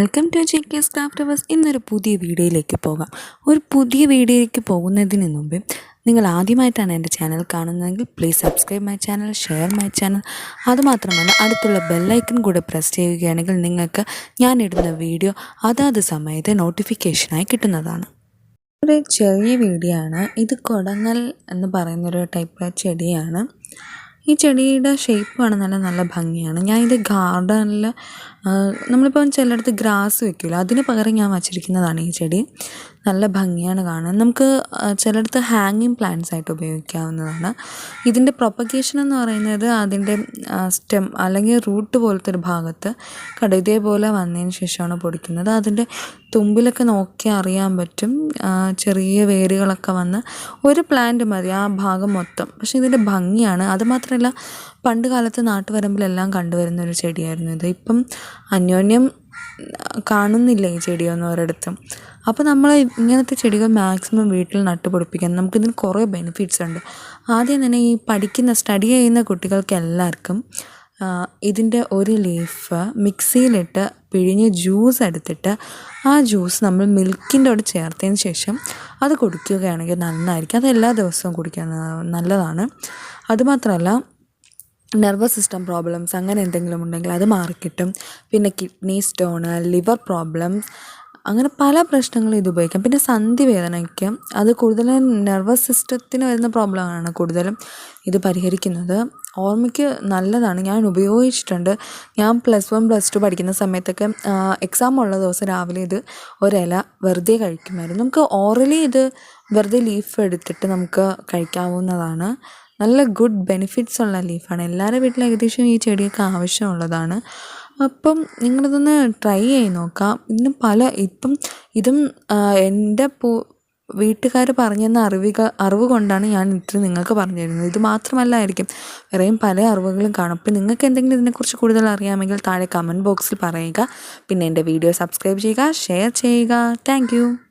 Welcome to G K craft hours ഇന്നൊരു പുതിയ വീഡിയോയിലേക്ക് പോകാം. ഒരു പുതിയ വീഡിയോയിലേക്ക് പോകുന്നതിന് മുമ്പ് നിങ്ങൾ ആദ്യമായിട്ടാണ് എന്റെ ചാനൽ കാണുന്നതെങ്കിൽ please subscribe my channel share my channel അതുമാത്രമല്ല അടുത്തുള്ള ബെല്ലൈക്കൺ കൂടെ പ്രസ് ചെയ്യുകയാണെങ്കിൽ നിങ്ങൾക്ക് ഞാൻ ഇടുന്ന വീഡിയോ അതാത് സമയത്ത് നോട്ടിഫിക്കേഷനായി കിട്ടുന്നതാണ്. ഒരു ചെറിയ വീഡിയോ ആണ്. ഇത് കൊടങ്ങൽ എന്ന് പറയുന്നൊരു ടൈപ്പ് ചെടിയാണ്. ഈ ചെടിയുടെ ഷേപ്പ് കാണാൻ നല്ല നല്ല ഭംഗിയാണ്. ഞാൻ ഇത് ഗാർഡനിൽ നമ്മളിപ്പം ചിലയിടത്ത് ഗ്രാസ് വെക്കില്ല അതിന് പകരം ഞാൻ വച്ചിരിക്കുന്നതാണ് ഈ ചെടി. നല്ല ഭംഗിയാണ് കാണാൻ നമുക്ക് ചിലയിടത്ത് ഹാങ്ങിങ് പ്ലാന്റ്സ് ആയിട്ട് ഉപയോഗിക്കാവുന്നതാണ്. ഇതിന്റെ പ്രൊപ്പഗേഷൻ എന്ന് പറയുന്നത് അതിന്റെ സ്റ്റെം അല്ലെങ്കിൽ റൂട്ട് പോലത്തെ ഒരു ഭാഗത്ത് കട ഇതേപോലെ വന്നതിന് ശേഷമാണ് പൊടിക്കുന്നത്. അതിന്റെ തുമ്പിലൊക്കെ നോക്കി അറിയാൻ പറ്റും. ചെറിയ വേരുകളൊക്കെ വന്ന് ഒരു പ്ലാന്റ് മതി ആ ഭാഗം മൊത്തം. പക്ഷേ ഇതിന്റെ ഭംഗിയാണ്. അതുമാത്രമല്ല പണ്ട് കാലത്ത് നാട്ടുവരമ്പിലെല്ലാം കണ്ടുവരുന്ന ഒരു ചെടിയായിരുന്നു ഇത്. ഇപ്പം അന്യോന്യം കാണുന്നില്ല ഈ ചെടിയൊന്നും ഒരിടത്തും. അപ്പോൾ നമ്മൾ ഇങ്ങനത്തെ ചെടികൾ മാക്സിമം വീട്ടിൽ നട്ടുപിടിപ്പിക്കാൻ നമുക്കിതിന് കുറേ ബെനിഫിറ്റ്സ് ഉണ്ട്. ആദ്യം തന്നെ ഈ പഠിക്കുന്ന സ്റ്റഡി ചെയ്യുന്ന കുട്ടികൾക്ക് എല്ലാവർക്കും ഇതിന്റെ ഒരു ലീഫ് മിക്സിയിലിട്ട് പിഴിഞ്ഞ് ജ്യൂസ് എടുത്തിട്ട് ആ ജ്യൂസ് നമ്മൾ മിൽക്കിന്റെ കൂടെ ചേർത്തതിന് ശേഷം അത് കുടിക്കുകയാണെങ്കിൽ നന്നായിരിക്കും. അത് എല്ലാ ദിവസവും കുടിക്കാൻ നല്ലതാണ്. അതുമാത്രമല്ല നെർവസ് സിസ്റ്റം പ്രോബ്ലംസ് അങ്ങനെ എന്തെങ്കിലും ഉണ്ടെങ്കിൽ അത് മാറിക്കിട്ടും. പിന്നെ കിഡ്നി സ്റ്റോണ് ലിവർ പ്രോബ്ലംസ് അങ്ങനെ പല പ്രശ്നങ്ങളും ഇത് ഉപയോഗിക്കാം. പിന്നെ സന്ധി വേദനയ്ക്ക് അത് കൂടുതലും നെർവസ് സിസ്റ്റത്തിന് വരുന്ന പ്രോബ്ലമാണ് കൂടുതലും ഇത് പരിഹരിക്കുന്നത്. ഓർമ്മയ്ക്ക് നല്ലതാണ്. ഞാൻ ഉപയോഗിച്ചിട്ടുണ്ട്. ഞാൻ പ്ലസ് വൺ പ്ലസ് ടു പഠിക്കുന്ന സമയത്തൊക്കെ എക്സാം ഉള്ള ദിവസം രാവിലെ ഇത് ഒരില വെറുതെ കഴിക്കുമായിരുന്നു. നമുക്ക് ഓറലി ഇത് വെറുതെ ലീഫ് എടുത്തിട്ട് നമുക്ക് കഴിക്കാവുന്നതാണ്. നല്ല ഗുഡ് ബെനിഫിറ്റ്സ് ഉള്ള ലീഫാണ് എല്ലാവരുടെ വീട്ടിലും ഏകദേശം ഈ ചെടിയൊക്കെ ആവശ്യമുള്ളതാണ്. അപ്പം നിങ്ങളിതൊന്ന് ട്രൈ ചെയ്ത് നോക്കാം. ഇതിന് പല ഇപ്പം ഇതും എന്റെ പൂ വീട്ടുകാർ പറഞ്ഞു തന്ന അറിവിക അറിവ് കൊണ്ടാണ് ഞാൻ ഇത്ര നിങ്ങൾക്ക് പറഞ്ഞു തരുന്നത് ഇത് മാത്രമല്ലായിരിക്കും വേറെയും പല അറിവുകളും കാണും. അപ്പം നിങ്ങൾക്ക് എന്തെങ്കിലും ഇതിനെക്കുറിച്ച് കൂടുതൽ അറിയാമെങ്കിൽ താഴെ കമന്റ് ബോക്സിൽ പറയുക. പിന്നെ എന്റെ വീഡിയോ സബ്സ്ക്രൈബ് ചെയ്യുക ഷെയർ ചെയ്യുക. താങ്ക്